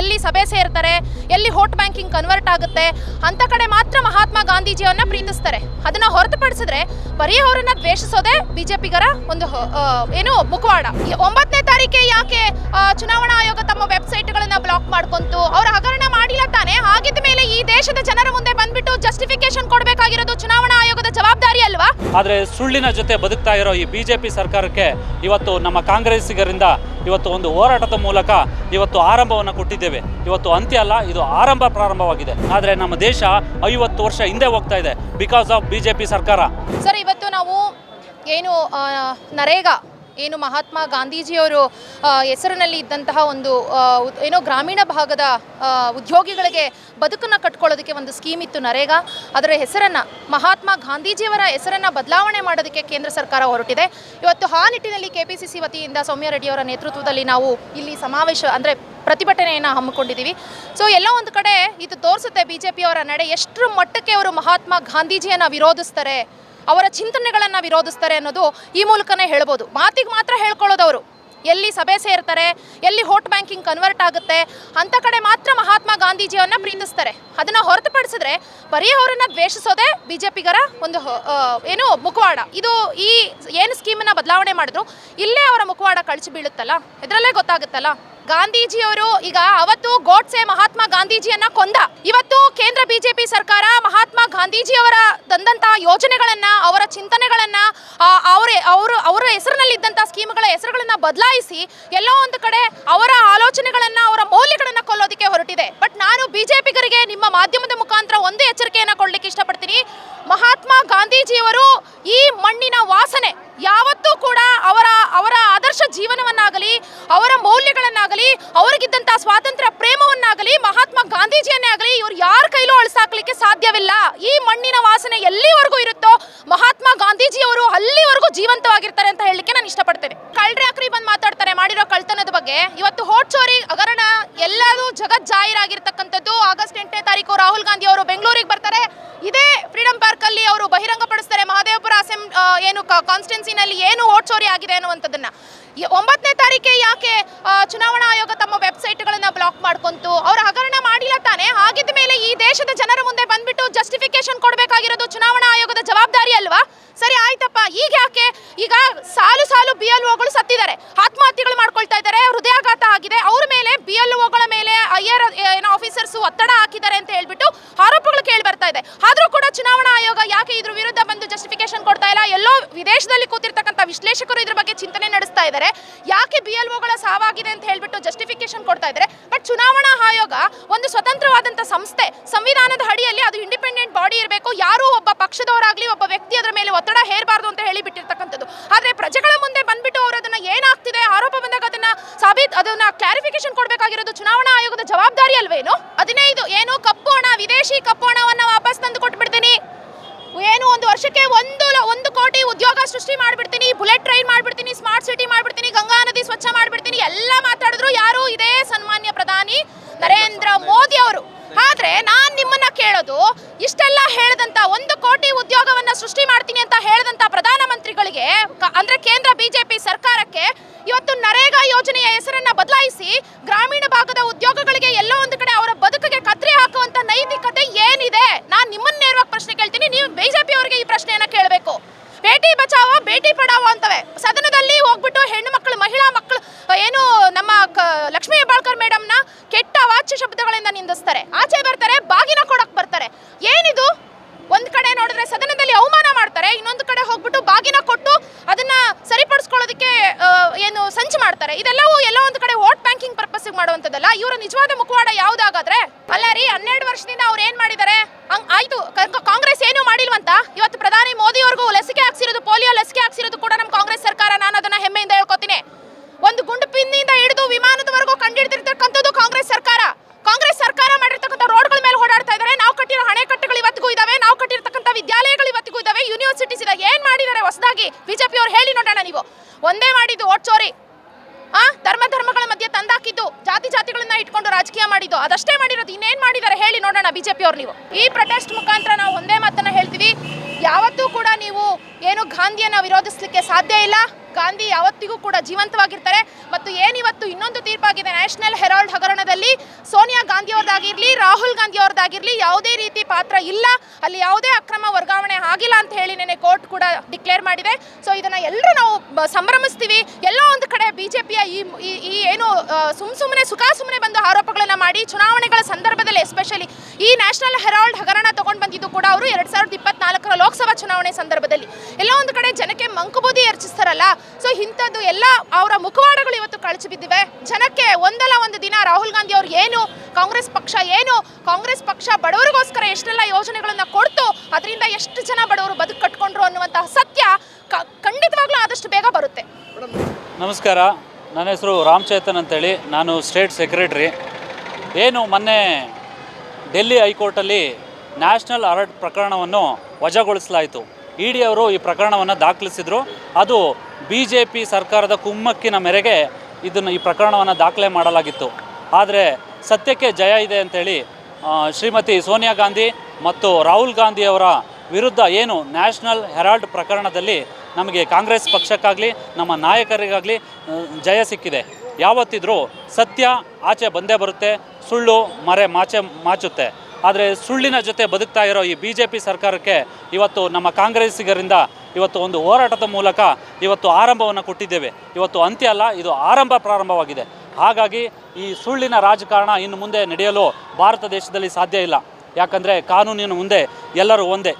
ಎಲ್ಲಿ ಸಭೆ ಸೇರ್ತಾರೆ, ಎಲ್ಲಿ ಹೋಟ್ ಬ್ಯಾಂಕಿಂಗ್ ಕನ್ವರ್ಟ್ ಆಗುತ್ತೆ, ಅಂತ ಕಡೆ ಮಾತ್ರ ಮಹಾತ್ಮ ಗಾಂಧೀಜಿಯವನ್ನ ಪ್ರೀತಿಸ್ತಾರೆ. ಅದನ್ನ ಹೊರತುಪಡಿಸಿದ್ರೆ ಬರೀ ಅವರನ್ನ ದ್ವೇಷಿಸೋದೇ ಬಿಜೆಪಿಗರ ಒಂದು ಏನು ಮುಖವಾಡ. ಒಂಬತ್ತನೇ ತಾರೀಕೆ ಯಾಕೆ ಚುನಾವಣಾ ಆಯೋಗ ತಮ್ಮ ವೆಬ್ಸೈಟ್ಗಳನ್ನ ಬ್ಲಾಕ್ ಮಾಡ್ಕೊಂತು, ಅವ್ರ ಹಗರಣ ಮಾಡಿಲ್ಲ ಆದರೆ ಸುಳ್ಳಿನ ಜೊತೆ ಬದುಕ್ತಾ ಇರೋ ಈ ಬಿ ಜೆ ಪಿ ಸರ್ಕಾರಕ್ಕೆ ಇವತ್ತು ನಮ್ಮ ಕಾಂಗ್ರೆಸ್ಸಿಗರಿಂದ ಇವತ್ತು ಒಂದು ಹೋರಾಟದ ಮೂಲಕ ಇವತ್ತು ಆರಂಭವನ್ನು ಕೊಟ್ಟಿದ್ದೇವೆ. ಇವತ್ತು ಅಂತ್ಯ ಅಲ್ಲ, ಇದು ಆರಂಭ ಪ್ರಾರಂಭವಾಗಿದೆ. ಆದರೆ ನಮ್ಮ ದೇಶ ಐವತ್ತು ವರ್ಷ ಹಿಂದೆ ಹೋಗ್ತಾ ಇದೆ ಬಿಕಾಸ್ ಆಫ್ ಬಿ ಸರ್ಕಾರ. ಸರ್, ಇವತ್ತು ನಾವು ಏನು ನರೇಗಾ ಏನು ಮಹಾತ್ಮ ಗಾಂಧೀಜಿಯವರು ಹೆಸರಿನಲ್ಲಿ ಇದ್ದಂತಹ ಒಂದು ಏನೋ ಗ್ರಾಮೀಣ ಭಾಗದ ಉದ್ಯೋಗಿಗಳಿಗೆ ಬದುಕನ್ನು ಕಟ್ಕೊಳ್ಳೋದಕ್ಕೆ ಒಂದು ಸ್ಕೀಮ್ ಇತ್ತು ನರೇಗಾ. ಅದರ ಹೆಸರನ್ನು, ಮಹಾತ್ಮ ಗಾಂಧೀಜಿಯವರ ಹೆಸರನ್ನು ಬದಲಾವಣೆ ಮಾಡೋದಕ್ಕೆ ಕೇಂದ್ರ ಸರ್ಕಾರ ಹೊರಟಿದೆ. ಇವತ್ತು ಆ ನಿಟ್ಟಿನಲ್ಲಿ ಕೆ ಪಿ ಸಿ ಸಿ ವತಿಯಿಂದ ಸೌಮ್ಯ ರೆಡ್ಡಿಯವರ ನೇತೃತ್ವದಲ್ಲಿ ನಾವು ಇಲ್ಲಿ ಸಮಾವೇಶ, ಅಂದರೆ ಪ್ರತಿಭಟನೆಯನ್ನು ಹಮ್ಮಿಕೊಂಡಿದ್ದೀವಿ. ಸೊ ಎಲ್ಲ ಒಂದು ಕಡೆ ಇದು ತೋರಿಸುತ್ತೆ ಬಿ ಜೆ ಪಿಯವರ ನಡೆ, ಎಷ್ಟರ ಮಟ್ಟಕ್ಕೆ ಅವರು ಮಹಾತ್ಮ ಗಾಂಧೀಜಿಯನ್ನು ವಿರೋಧಿಸ್ತಾರೆ? ಅವರ ಚಿಂತನೆಗಳನ್ನು ವಿರೋಧಿಸ್ತಾರೆ ಅನ್ನೋದು ಈ ಮೂಲಕನೇ ಹೇಳ್ಬೋದು. ಮಾತಿಗೆ ಮಾತ್ರ ಹೇಳ್ಕೊಳ್ಳೋದು ಅವರು. ಎಲ್ಲಿ ಸಭೆ ಸೇರ್ತಾರೆ, ಎಲ್ಲಿ ಹೋಟ್ ಬ್ಯಾಂಕಿಂಗ್ ಕನ್ವರ್ಟ್ ಆಗುತ್ತೆ, ಅಂತ ಕಡೆ ಮಾತ್ರ ಮಹಾತ್ಮ ಗಾಂಧೀಜಿಯವನ್ನ ಪ್ರೀತಿಸ್ತಾರೆ. ಅದನ್ನ ಹೊರತುಪಡಿಸಿದ್ರೆ ಬರೀ ಅವರನ್ನ ದ್ವೇಷಿಸೋದೇ ಬಿಜೆಪಿಗರ ಒಂದು ಏನು ಮುಖವಾಡ. ಇದು ಈ ಏನು ಸ್ಕೀಮನ್ನ ಬದಲಾವಣೆ ಮಾಡಿದ್ರು, ಇಲ್ಲೇ ಅವರ ಮುಖವಾಡ ಕಳಚಿ ಬೀಳುತ್ತಲ್ಲ? ಇದರಲ್ಲೇ ಗೊತ್ತಾಗುತ್ತಲ್ಲ? ಗಾಂಧೀಜಿಯವರು ಈಗ ಅವತ್ತು ಗೋಡ್ಸೆ ಮಹಾತ್ಮ ಗಾಂಧೀಜಿಯನ್ನ ಕೊಂದ. ಇವತ್ತು ಕೇಂದ್ರ ಬಿಜೆಪಿ ಸರ್ಕಾರ ಮಹಾತ್ಮ ಗಾಂಧೀಜಿಯವರ ತಂದಂತಹ ಯೋಜನೆಗಳನ್ನ, ಅವರ ಚಿಂತನೆಗಳನ್ನ ಅವರ ಅವರ, ಅವರು, ಅವರ ಹೆಸರಿನಲ್ಲಿದ್ದಂಥ ಸ್ಕೀಮ್ಗಳ ಹೆಸರುಗಳನ್ನ ಬದಲಾಯಿಸಿ ಎಲ್ಲೋ ಒಂದು ಕಡೆ ಅವರ ಆಲೋಚನೆಗಳನ್ನ, ಅವರ ಮೌಲ್ಯಗಳನ್ನ ಕೊಲ್ಲೋದಕ್ಕೆ ಹೊರಟಿದೆ. ಬಟ್ ನಾನು ಬಿಜೆಪಿಗರಿಗೆ ನಿಮ್ಮ ಮಾಧ್ಯಮದ ಮುಖಾಂತರ ಒಂದು ಎಚ್ಚರಿಕೆಯನ್ನ ಕೊಡ್ಲಿಕ್ಕೆ ಇಷ್ಟಪಡ್ತೀನಿ. ಮಹಾತ್ಮ ಗಾಂಧೀಜಿಯವರು ಈ ಮಣ್ಣಿನ ವಾಸನೆ ಯಾವತ್ತೂ ಕೂಡ ಅವರ ಅವರ ಆದರ್ಶ ಜೀವನವನ್ನಾಗಲಿ, ಅವರ ಮೌಲ್ಯಗಳನ್ನಾಗಲಿ ಅವರಿಗಿದ್ದಂಥ ಸ್ವಾತಂತ್ರ್ಯ ಪ್ರೇಮವನ್ನಾಗಲಿ, ಮಹಾತ್ಮ ಗಾಂಧೀಜಿಯನ್ನೇ ಆಗಲಿ ಇವರು ಯಾರ ಕೈಲೂ ಅಳಿಸಾಕ್ಲಿಕ್ಕೆ ಸಾಧ್ಯವಿಲ್ಲ. ಈ ಮಣ್ಣಿನ ವಾಸನೆ ಎಲ್ಲಿವರೆಗೂ ಇರುತ್ತೋ, ಮಹಾತ್ಮ ಗಾಂಧೀಜಿಯವರು ಅಲ್ಲಿವರೆಗೂ ಜೀವಂತವಾಗಿರ್ತಾರೆ ಅಂತ ಹೇಳಲಿಕ್ಕೆ ನಾನು ಇಷ್ಟಪಡ್ತೇನೆ. ಕಳ್ರೆ ಅಕ್ರಿ ಬಂದು ಮಾತಾಡ್ತಾರೆ ಮಾಡಿರೋ ಕಳ್ತನದ ಬಗ್ಗೆ. ಇವತ್ತು ಹೋಟ್ ಚೋರಿ, ಹಗರಣ ಎಲ್ಲರೂ ಜಗತ್ ಜಾಹೀರಾಗಿರ್ತಕ್ಕಂಥದ್ದು. ಆಗಸ್ಟ್ ಎಂಟನೇ ತಾರೀಕು ರಾಹುಲ್ ಗಾಂಧಿ ಅವರು ಬೆಂಗಳೂರಿಗೆ ಬರ್ತಾರೆ. ಇದೇ ಫ್ರೀಡಂ ಪಾರ್ಕ್ ಅಲ್ಲಿ ಅವರು ಬಹಿರಂಗಪಡಿಸ್ತಾರೆ ಅಸೆಂ ಏನು ಕಾನ್ಸ್ಟಿಟ್ಯೂನ್ಸಿನಲ್ಲಿ ಏನು ಓಟ್ ಚೋರಿ ಆಗಿದೆ ಅನ್ನುವಂಥದ್ದನ್ನು. ಒಂಬತ್ತನೇ ತಾರೀಕೆ ಯಾಕೆ ಚುನಾವಣಾ ಆಯೋಗ ತಮ್ಮ ವೆಬ್ಸೈಟ್ಗಳನ್ನು ಬ್ಲಾಕ್ ಮಾಡ್ಕೊಂತು? ಅವರ ಹಗರಣ ಮಾಡಿಲ್ಲ ತಾನೆ? ಹಾಗಿದ್ದ ಮೇಲೆ ಈ ದೇಶದ ಜನರ ಮುಂದೆ ಬಂದ್ಬಿಟ್ಟು ಜಸ್ಟಿಫಿಕೇಶನ್ ಕೊಡಬೇಕಾಗಿರೋದು ಚುನಾವಣಾ ಆಯೋಗದ ಜವಾಬ್ದಾರಿ ಅಲ್ವಾ? ಸರಿ, ಆಯ್ತಪ್ಪ. ಈಗ ಯಾಕೆ? ಈಗ ಸಾಲು ಸಾಲು ಬಿ ಎಲ್ ಒಗಳು ಸತ್ತಿದ್ದಾರೆ. ಆತ್ಮಹತ್ಯೆಗಳು ಮಾಡ್ಕೊಳ್ತಾ ಇದ್ದಾರೆ. ಹೃದಯಾಘಾತ ಆಗಿದೆ. ಅವ್ರ ಮೇಲೆ ಬಿ ಎಲ್ ಒಗಳ ಮೇಲೆ ಐಆರ್ ಏನೋ ಆಫೀಸರ್ಸ್ ಒತ್ತಡ ಹಾಕಿದ್ದಾರೆ ಅಂತ ಹೇಳ್ಬಿಟ್ಟು ಆರೋಪಗಳು ಕೇಳಿ ಬರ್ತಾ ಇದೆ. ಆದರೂ ಕೂಡ ಚುನಾವಣಾ ಆಯೋಗ ಯಾಕೆ ಇದ್ರ ವಿರುದ್ಧ ಬಂದು ಜಸ್ಟಿಫಿಕೇಶನ್ ಕೊಡ್ತಾ ಇಲ್ಲ? ಎಲ್ಲೋ ವಿದೇಶದಲ್ಲಿ ಕೂತಿರ್ತಕ್ಕಂಥ ವಿಶ್ಲೇಷಕರು ಇದ್ರ ಬಗ್ಗೆ ಚಿಂತನೆ ನಡೆಸ್ತಾ ಇದ್ದಾರೆ ಯಾಕೆ ಬಿ ಎಲ್ ಒಗಳ ಸಾವಾಗಿದೆ ಅಂತ ಹೇಳ್ಬಿಟ್ಟು ಜಸ್ಟಿಫಿಕೇಶನ್ ಕೊಡ್ತಾ ಇದ್ದಾರೆ ಬಟ್ ಚುನಾವಣಾ ಆಯೋಗ ಒಂದು ಸ್ವತಂತ್ರವಾದಂಥ ಸಂಸ್ಥೆ, ಸಂವಿಧಾನದ ಅಡಿಯಲ್ಲಿ ಅದು ಇಂಡಿಪೆಂಡೆಂಟ್ ಬಾಡಿ ಇರಬೇಕು. ಯಾರೂ ಒಬ್ಬ ಪಕ್ಷದವರಾಗ್ಲಿ, ಒಬ್ಬ ವ್ಯಕ್ತಿ ಅದರ ಮೇಲೆ ಒತ್ತಡ ಹೇರಬಾರ್ದು ಅಂತ ಹೇಳಿ ಬಿಟ್ಟಿರ್ತಕ್ಕಂಥದ್ದು ಆದ್ರೆ ಪ್ರಜೆಗಳ ಮುಂದೆ ಬಂದ್ಬಿಟ್ಟು ಅವರು ಅದನ್ನ ಏನಾಗ್ತಿದೆ ಆರೋಪ ಬಂದಾಗ ಅದನ್ನ ಸಾಬೀತ್ ಅದನ್ನ ಕ್ಲಾರಿಫಿಕೇಶನ್ ಕೊಡಬೇಕಾಗಿರೋದು ಚುನಾವಣಾ ಆಯೋಗದ ಜವಾಬ್ದಾರಿ ಅಲ್ವೇನು? ಹದಿನೈದು, ಏನು ಕಪ್ಪು ಹಣ, ವಿದೇಶಿ ಕಪ್ಪು ಹಣವನ್ನ ವಾಪಸ್ ತಂದು ಕೊಟ್ಬಿಡ್ತೀನಿ. ಏನು ಒಂದು ವರ್ಷಕ್ಕೆ ಒಂದು ಒಂದು ಕೋಟಿ ಉದ್ಯೋಗ ಸೃಷ್ಟಿ ಮಾಡ್ಬಿಡ್ತೀನಿ, ಬುಲೆಟ್ ಟ್ರೈನ್ ಮಾಡ್ಬಿಡ್ತೀನಿ, ಸ್ಮಾರ್ಟ್ ಸಿಟಿ ಮಾಡ್ಬಿಡ್ತೀನಿ, ಗಂಗಾ ನದಿ ಸ್ವಚ್ಛ ಮಾಡ್ಬಿಡ್ತೀನಿ, ಎಲ್ಲ ಮಾತಾಡಿದ್ರು ಯಾರು ಇದೇ ಸನ್ಮಾನ್ಯ ಪ್ರಧಾನಿ ನರೇಂದ್ರ ಮೋದಿ ಅವರು. ಆದ್ರೆ ನಾನ್ ನಿಮ್ಮನ್ನ ಕೇಳೋದು, ಇಷ್ಟೆಲ್ಲ ಹೇಳದಂತ ಒಂದು ಕೋಟಿ ಉದ್ಯೋಗವನ್ನ ಸೃಷ್ಟಿ ಮಾಡ್ತೀನಿ ಅಂತ ಹೇಳದಂತ ಪ್ರಧಾನಮಂತ್ರಿಗಳಿಗೆ ಅಂದ್ರೆ ಕೇಂದ್ರ ಬಿಜೆಪಿ ಸರ್ಕಾರಕ್ಕೆ ಇವತ್ತು ನರೇಗಾ ಯೋಜನೆಯ ಹೆಸರನ್ನ ಬದಲಾಯಿಸಿ ಗ್ರಾಮೀಣ ಭಾಗದ ಉದ್ಯೋಗಗಳಿಗೆ ಎಲ್ಲೋ ಒಂದು ಕಡೆ ಅವರ ಬದುಕಿಗೆ ಕತ್ರಿ ಹಾಕುವಂತ ನೈತಿಕತೆ ಏನಿದೆ? ನಾನು ನಿಮ್ಮನ್ನ ನೇರವಾಗಿ ಪ್ರಶ್ನೆ ಕೇಳ್ತೀನಿ. ನೀವು ಬಿಜೆಪಿ ಅವರಿಗೆ ಈ ಪ್ರಶ್ನೆಯನ್ನ ಕೇಳಬೇಕು. ಬೇಟಿ ಬಚಾವೋ, ಬೇಟಿ ಪಡಾವೋ ಅಂತವೆ. ಸದನದಲ್ಲಿ ಹೋಗ್ಬಿಟ್ಟು ಹೆಣ್ಣು ಮಕ್ಕಳು, ಮಹಿಳಾ ಮಕ್ಕಳು, ಏನು ನಮ್ಮ ಲಕ್ಷ್ಮೀ ಹೆಬ್ಬಾಳ್ಕರ್ ಮೇಡಮ್ನ ಕೆಟ್ಟ ಅವಾಚ್ಯ ಶಬ್ದಗಳಿಂದ ನಿಂದಿಸ್ತಾರೆ ಆಚೆ ಬರ್ತಾರೆ ಬಾಗಿನ ಕೊಡಕ್ ಬರ್ತಾರೆ ಏನಿದು ಒಂದ್ ಕಡೆ ನೋಡಿದ್ರೆ ಸದನದಲ್ಲಿ ಅವಮಾನ ಮಾಡ್ತಾರೆ ಇನ್ನೊಂದು ಕಡೆ ಹೋಗ್ಬಿಟ್ಟು ಬಾಗಿನ ಕೊಟ್ಟು ಅದನ್ನ ಸರಿಪಡಿಸ್ಕೊಳ್ಳೋದಕ್ಕೆ ಆ, ಏನು ಸಂಚು ಮಾಡ್ತಾರೆ. ಇದೆಲ್ಲವೂ ಎಲ್ಲೋ ಒಂದು ಕಡೆ ವೋಟ್ ಬ್ಯಾಂಕಿಂಗ್ ಪರ್ಪಸ್ ಮಾಡುವಂತದ್ದಲ್ಲ ಇವರ ನಿಜವಾದ ಮುಖವಾಡ ಯಾವ್ದಾಗಾದ್ರೆ ಅಲ್ಲ ರೀ ಹನ್ನೆರಡು ವರ್ಷದಿಂದ ಅವ್ರು ಏನ್ ಮಾಡಿದ್ದಾರೆ ಹಂಗ್ ಆಯ್ತು. ಕಾಂಗ್ರೆಸ್ ಏನು ಮಾಡಿಲ್ವಂತ? ಇವತ್ತು ಪ್ರಧಾನಿ ಮೋದಿ ಅವ್ರಿಗೂ ಲಸಿಕೆ ಹಾಕ್ಸಿರೋದು, ಪೋಲಿಯೋ ಲಸಿಕೆ ಹಾಕ್ಸಿರೋದು ಕೂಡ ನಮ್ಮ ಕಾಂಗ್ರೆಸ್ ಸರ್ಕಾರ. ನಾನು ಅದನ್ನ ಹೆಮ್ಮೆಯಿಂದ ಹೇಳ್ಕೊತೀನಿ. ಒಂದು ಗುಂಡು ಪಿನ್ನಿಂದ ಹಿಡಿದು ವಿಮಾನದವರೆಗೂ ಕಂಡಿಡ್ದಿರ್ತಕ್ಕಂಥದ್ದು ಕಾಂಗ್ರೆಸ್ ಸರ್ಕಾರ. ಕಾಂಗ್ರೆಸ್ ಸರ್ಕಾರ ಮಾಡಿರ್ತಕ್ಕಂಥ ರೋಡ್ಗಳ ಮೇಲೆ ಓಡಾಡ್ತಾ ಇದ್ದಾರೆ ನಾವು ಕಟ್ಟಿರೋ ಹಣೆಕಟ್ಟುಗಳು ಇವತ್ತಿಗೂ ಇದಾವೆ. ನಾವು ಕಟ್ಟಿರ್ತಕ್ಕಂಥ ವಿದ್ಯಾಲಯಗಳು ಇವತ್ತಿಗೂ ಇದಾವೆ. ಯೂನಿವರ್ಸಿಟೀಸ್ ಇದೆ ಏನ್ ಮಾಡಿದ್ದಾರೆ ಹೊಸದಾಗಿ? ಬಿಜೆಪಿ ಅವ್ರು ಹೇಳಿ ನೋಡೋಣ ನೀವು. ಒಂದೇ ಮಾಡಿದ್ದು ಓಟ್ ಚೋರಿ. ಆ, ಧರ್ಮ ಧರ್ಮಗಳ ಮಧ್ಯೆ ತಂದಾಕಿದ್ದು, ಜಾತಿ ಜಾತಿಗಳನ್ನ ಇಟ್ಕೊಂಡು ರಾಜಕೀಯ ಮಾಡಿದ್ದು. ಅದಷ್ಟೇ ಮಾಡಿರೋದು, ಇನ್ನೇನ್ ಮಾಡಿದ್ದಾರೆ ಹೇಳಿ ನೋಡೋಣ ಬಿಜೆಪಿ ಅವ್ರು ನೀವು. ಈ ಪ್ರೊಟೆಸ್ಟ್ ಮುಖಾಂತರ ನಾವು ಒಂದೇ ಮಾತನ್ನ ಹೇಳ್ತೀವಿ. ಯಾವತ್ತೂ ಕೂಡ ನೀವು ಏನು ಗಾಂಧಿಯನ್ನ ವಿರೋಧಿಸಲಿಕ್ಕೆ ಸಾಧ್ಯ ಇಲ್ಲ. ಗಾಂಧಿ ಯಾವತ್ತಿಗೂ ಕೂಡ ಜೀವಂತವಾಗಿರ್ತಾರೆ. ಮತ್ತು ಏನಿವತ್ತು ಇನ್ನೊಂದು ತೀರ್ಪಾಗಿದೆ ನ್ಯಾಷನಲ್ ಹೆರಾಲ್ಡ್ ಹಗರಣದಲ್ಲಿ ಗಾಂಧಿ ಅವ್ರದ್ದಾಗಿರ್ಲಿ ರಾಹುಲ್ ಗಾಂಧಿ ಅವ್ರದ್ದಾಗಿರ್ಲಿ ಯಾವುದೇ ರೀತಿ ಪಾತ್ರ ಇಲ್ಲ. ಅಲ್ಲಿ ಯಾವುದೇ ಅಕ್ರಮ ವರ್ಗಾವಣೆ ಆಗಿಲ್ಲ ಅಂತ ಹೇಳಿ ನೆನೆ ಕೋರ್ಟ್ ಕೂಡ ಡಿಕ್ಲೇರ್ ಮಾಡಿದೆ. ಸೊ ಇದನ್ನ ಎಲ್ಲರೂ ನಾವು ಸಂಭ್ರಮಿಸ್ತೀವಿ. ಎಲ್ಲ ಒಂದು ಕಡೆ ಬಿ ಈ ಪಿಯ ಈ ಏನು ಸುಮ್ ಸುಮ್ಮನೆ ಸುಖ ಸುಮ್ಮನೆ ಬಂದು ಆರೋಪಗಳನ್ನು ಮಾಡಿ ಚುನಾವಣೆಗಳ ಸಂದರ್ಭದಲ್ಲಿ ಎಸ್ಪೆಷಲಿ ಈ ನ್ಯಾಷನಲ್ ಹೆರಾಲ್ಡ್ ಹಗರಣ ತಗೊಂಡು ಬಂದಿದ್ದು ಕೂಡ ಅವರು ಎರಡ್ ಸಾವಿರದ ಇಪ್ಪತ್ನಾಲ್ಕರ ಲೋಕಸಭಾ ಚುನಾವಣೆ ಸಂದರ್ಭದಲ್ಲಿ. ಎಲ್ಲ ಒಂದು ಕಡೆ ಜನಕ್ಕೆ ಮಂಕುಬೂದಿ ಅರ್ಚಿಸ್ತಾರಲ್ಲ ಸೊ ಇಂಥದ್ದು ಎಲ್ಲ ಅವರ ಮುಖವಾಡಗಳು ಇವತ್ತು ಕಳಚಿ ಬಿದ್ದಿವೆ. ಜನಕ್ಕೆ ಒಂದಲ್ಲ ಒಂದು ದಿನ ರಾಹುಲ್ ಗಾಂಧಿ ಅವ್ರು ಏನು ಕಾಂಗ್ರೆಸ್ ಪಕ್ಷ ಏನು? ಕಾಂಗ್ರೆಸ್ ಪಕ್ಷ ಬಡವರಿಗೋಸ್ಕರ ಎಷ್ಟೆಲ್ಲ ಯೋಜನೆಗಳನ್ನ ಕೊಡ್ತು? ಅದರಿಂದ ಎಷ್ಟು ಜನ ಬಡವರು ಬದುಕು ಕಟ್ಕೊಂಡ್ರು ಅನ್ನುವಂತಹ ಸತ್ಯ ಖಂಡಿತವಾಗ್ಲೂ ಆದಷ್ಟು ಬೇಗ ಬರುತ್ತೆ. ನಮಸ್ಕಾರ. ನನ್ನ ಹೆಸರು ರಾಮ್ ಚೇತನ್ ಅಂತೇಳಿ. ನಾನು ಸ್ಟೇಟ್ ಸೆಕ್ರೆಟ್ರಿ. ಏನು ಮೊನ್ನೆ ಡೆಲ್ಲಿ ಹೈಕೋರ್ಟಲ್ಲಿ ನ್ಯಾಷನಲ್ ಅಲರ್ಟ್ ಪ್ರಕರಣವನ್ನು ವಜಾಗೊಳಿಸಲಾಯಿತು. ಇ ಡಿ ಅವರು ಈ ಪ್ರಕರಣವನ್ನು ದಾಖಲಿಸಿದರು. ಅದು ಬಿ ಜೆ ಪಿ ಸರ್ಕಾರದ ಕುಮ್ಮಕ್ಕಿನ ಮೇರೆಗೆ ಇದನ್ನು ಈ ಪ್ರಕರಣವನ್ನು ದಾಖಲೆ ಮಾಡಲಾಗಿತ್ತು. ಆದರೆ ಸತ್ಯಕ್ಕೆ ಜಯ ಇದೆ ಅಂತೇಳಿ ಶ್ರೀಮತಿ ಸೋನಿಯಾ ಗಾಂಧಿ ಮತ್ತು ರಾಹುಲ್ ಗಾಂಧಿಯವರ ವಿರುದ್ಧ ಏನು ನ್ಯಾಷನಲ್ ಹೆರಾಲ್ಡ್ ಪ್ರಕರಣದಲ್ಲಿ ನಮಗೆ ಕಾಂಗ್ರೆಸ್ ಪಕ್ಷಕ್ಕಾಗಲಿ, ನಮ್ಮ ನಾಯಕರಿಗಾಗಲಿ ಜಯ ಸಿಕ್ಕಿದೆ. ಯಾವತ್ತಿದ್ರೂ ಸತ್ಯ ಆಚೆ ಬಂದೇ ಬರುತ್ತೆ, ಸುಳ್ಳು ಮರೆ ಮಾಚೆ ಮಾಚುತ್ತೆ. ಆದರೆ ಸುಳ್ಳಿನ ಜೊತೆ ಬದುಕ್ತಾ ಇರೋ ಈ ಬಿ ಜೆ ಪಿ ಸರ್ಕಾರಕ್ಕೆ ಇವತ್ತು ನಮ್ಮ ಕಾಂಗ್ರೆಸ್ಸಿಗರಿಂದ ಇವತ್ತು ಒಂದು ಹೋರಾಟದ ಮೂಲಕ ಇವತ್ತು ಆರಂಭವನ್ನು ಕೊಟ್ಟಿದ್ದೇವೆ. ಇವತ್ತು ಅಂತ್ಯ ಅಲ್ಲ, ಇದು ಆರಂಭ ಪ್ರಾರಂಭವಾಗಿದೆ. ಹಾಗಾಗಿ ಈ ಸುಳ್ಳಿನ ರಾಜಕಾರಣ ಇನ್ನು ಮುಂದೆ ನಡೆಯಲು ಭಾರತ ದೇಶದಲ್ಲಿ ಸಾಧ್ಯ ಇಲ್ಲ. ಯಾಕಂದರೆ ಕಾನೂನಿನ ಮುಂದೆ ಎಲ್ಲರೂ ಒಂದೇ.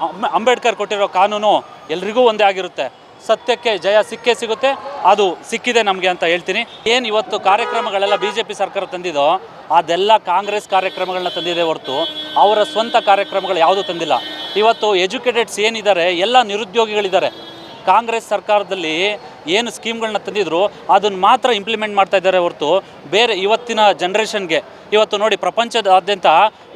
ಅಂಬೆ- ಅಂಬೇಡ್ಕರ್ ಕೊಟ್ಟಿರೋ ಕಾನೂನು ಎಲ್ರಿಗೂ ಒಂದೇ ಆಗಿರುತ್ತೆ. ಸತ್ಯಕ್ಕೆ ಜಯ ಸಿಕ್ಕೇ ಸಿಗುತ್ತೆ, ಅದು ಸಿಕ್ಕಿದೆ ನಮಗೆ ಅಂತ ಹೇಳ್ತೀನಿ. ಏನು ಇವತ್ತು ಕಾರ್ಯಕ್ರಮಗಳೆಲ್ಲ ಬಿ ಜೆ ಪಿ ಸರ್ಕಾರ ತಂದಿದೋ, ಅದೆಲ್ಲ ಕಾಂಗ್ರೆಸ್ ಕಾರ್ಯಕ್ರಮಗಳನ್ನ ತಂದಿದೆ ಹೊರತು ಅವರ ಸ್ವಂತ ಕಾರ್ಯಕ್ರಮಗಳು ಯಾವುದೂ ತಂದಿಲ್ಲ. ಇವತ್ತು ಎಜುಕೇಟೆಡ್ಸ್ ಏನಿದ್ದಾರೆ, ಎಲ್ಲ ನಿರುದ್ಯೋಗಿಗಳಿದ್ದಾರೆ. ಕಾಂಗ್ರೆಸ್ ಸರ್ಕಾರದಲ್ಲಿ ಏನು ಸ್ಕೀಮ್ಗಳನ್ನ ತಂದಿದ್ರು, ಅದನ್ನು ಮಾತ್ರ ಇಂಪ್ಲಿಮೆಂಟ್ ಮಾಡ್ತಾ ಇದ್ದಾರೆ ಹೊರತು ಬೇರೆ ಇವತ್ತಿನ ಜನ್ರೇಷನ್ಗೆ ಇವತ್ತು ನೋಡಿ ಪ್ರಪಂಚದಾದ್ಯಂತ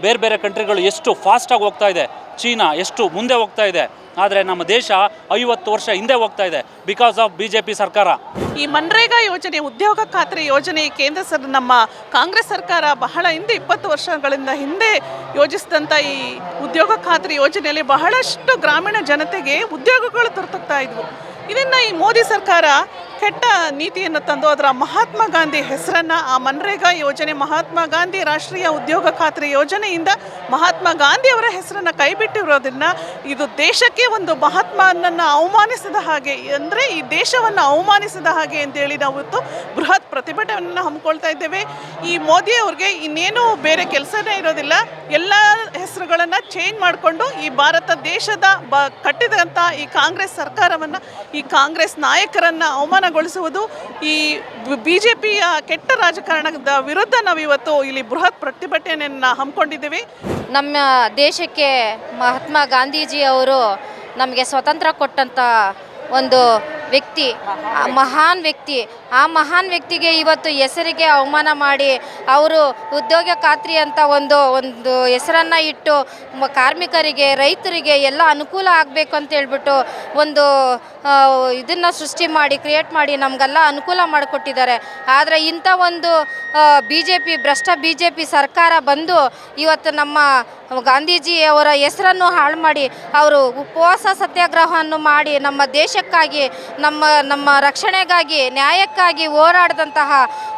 ಬೇರೆ ಬೇರೆ ಕಂಟ್ರಿಗಳು ಎಷ್ಟು ಫಾಸ್ಟಾಗಿ ಹೋಗ್ತಾ ಇದೆ. ಚೀನಾ ಎಷ್ಟು ಮುಂದೆ ಹೋಗ್ತಾ ಇದೆ. ಆದರೆ ನಮ್ಮ ದೇಶ ಐವತ್ತು ವರ್ಷ ಹಿಂದೆ ಹೋಗ್ತಾ ಇದೆ because of B J P ಸರ್ಕಾರ. ಈ ಮನ್ರೇಗಾ ಯೋಜನೆ, ಉದ್ಯೋಗ ಖಾತ್ರಿ ಯೋಜನೆ ಕೇಂದ್ರ ಸರ್, ನಮ್ಮ ಕಾಂಗ್ರೆಸ್ ಸರ್ಕಾರ ಬಹಳ ಹಿಂದೆ, ಇಪ್ಪತ್ತು ವರ್ಷಗಳಿಂದ ಹಿಂದೆ ಯೋಜಿಸಿದಂಥ ಈ ಉದ್ಯೋಗ ಖಾತ್ರಿ ಯೋಜನೆಯಲ್ಲಿ ಬಹಳಷ್ಟು ಗ್ರಾಮೀಣ ಜನತೆಗೆ ಉದ್ಯೋಗಗಳು ತರ್ತಾ ಇದ್ವು. ಇದನ್ನು ಈ ಮೋದಿ ಸರ್ಕಾರ ಕೆಟ್ಟ ನೀತಿಯನ್ನು ತಂದು ಅದರ ಮಹಾತ್ಮ ಗಾಂಧಿ ಹೆಸರನ್ನು ಆ ಮನ್ರೇಗಾ ಯೋಜನೆ, ಮಹಾತ್ಮ ಗಾಂಧಿ ರಾಷ್ಟ್ರೀಯ ಉದ್ಯೋಗ ಖಾತ್ರಿ ಯೋಜನೆಯಿಂದ ಮಹಾತ್ಮ ಗಾಂಧಿ ಅವರ ಹೆಸರನ್ನು ಕೈಬಿಟ್ಟಿರೋದನ್ನು ಇದು ದೇಶಕ್ಕೆ ಒಂದು ಮಹಾತ್ಮನನ್ನು ಅವಮಾನಿಸಿದ ಹಾಗೆ, ಅಂದರೆ ಈ ದೇಶವನ್ನು ಅವಮಾನಿಸಿದ ಹಾಗೆ ಅಂತೇಳಿ ನಾವು ಬೃಹತ್ ಪ್ರತಿಭಟನೆಯನ್ನು ಹಮ್ಮಿಕೊಳ್ತಾ ಇದ್ದೇವೆ. ಈ ಮೋದಿ ಅವ್ರಿಗೆ ಇನ್ನೇನು ಬೇರೆ ಕೆಲಸನೇ ಇರೋದಿಲ್ಲ. ಎಲ್ಲ ಹೆಸರುಗಳನ್ನು ಚೇಂಜ್ ಮಾಡಿಕೊಂಡು ಈ ಭಾರತ ದೇಶದ ಬ ಕಟ್ಟಿದಂಥ ಈ ಕಾಂಗ್ರೆಸ್ ಸರ್ಕಾರವನ್ನು, ಈ ಕಾಂಗ್ರೆಸ್ ನಾಯಕರನ್ನು ಅವಮಾನಗೊಳಿಸುವುದು ಈ ಬಿ ಜೆ ಪಿಯ ಕೆಟ್ಟ ರಾಜಕಾರಣದ ವಿರುದ್ಧ ನಾವು ಇವತ್ತು ಇಲ್ಲಿ ಬೃಹತ್ ಪ್ರತಿಭಟನೆಯನ್ನು ಹಮ್ಮಿಕೊಂಡಿದ್ದೀವಿ. ನಮ್ಮ ದೇಶಕ್ಕೆ ಮಹಾತ್ಮ ಗಾಂಧೀಜಿ ಅವರು ನಮಗೆ ಸ್ವತಂತ್ರ ಕೊಟ್ಟಂಥ ಒಂದು ವ್ಯಕ್ತಿ ಆ ಮಹಾನ್ ವ್ಯಕ್ತಿ. ಆ ಮಹಾನ್ ವ್ಯಕ್ತಿಗೆ ಇವತ್ತು ಹೆಸರಿಗೆ ಅವಮಾನ ಮಾಡಿ ಅವರು ಉದ್ಯೋಗ ಖಾತ್ರಿ ಅಂತ ಒಂದು ಒಂದು ಹೆಸರನ್ನು ಇಟ್ಟು ಮ- ಕಾರ್ಮಿಕರಿಗೆ ರೈತರಿಗೆ ಎಲ್ಲ ಅನುಕೂಲ ಆಗಬೇಕು ಅಂತ ಹೇಳ್ಬಿಟ್ಟು ಒಂದು ಇದನ್ನು ಸೃಷ್ಟಿ ಮಾಡಿ ಕ್ರಿಯೇಟ್ ಮಾಡಿ ನಮಗೆಲ್ಲ ಅನುಕೂಲ ಮಾಡಿಕೊಟ್ಟಿದ್ದಾರೆ. ಆದರೆ ಇಂಥ ಒಂದು ಬಿ ಜೆ ಪಿ ಭ್ರಷ್ಟ ಬಿ ಜೆ ಪಿ ಸರ್ಕಾರ ಬಂದು ಇವತ್ತು ನಮ್ಮ ಗಾಂಧೀಜಿ ಅವರ ಹೆಸರನ್ನು ಹಾಳು ಮಾಡಿ ಅವರು ಉಪವಾಸ ಸತ್ಯಾಗ್ರಹವನ್ನು ಮಾಡಿ ನಮ್ಮ ದೇಶಕ್ಕಾಗಿ, ನಮ್ಮ ನಮ್ಮ ರಕ್ಷಣೆಗಾಗಿ, ನ್ಯಾಯಕ್ಕಾಗಿ ಹೋರಾಡಿದಂತಹ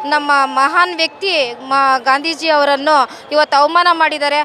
ನಮ್ಮ ಮಹಾನ್ ವ್ಯಕ್ತಿ ಮ ಗಾಂಧೀಜಿ ಅವರನ್ನು ಇವತ್ತು ಅವಮಾನ ಮಾಡಿದ್ದಾರೆ.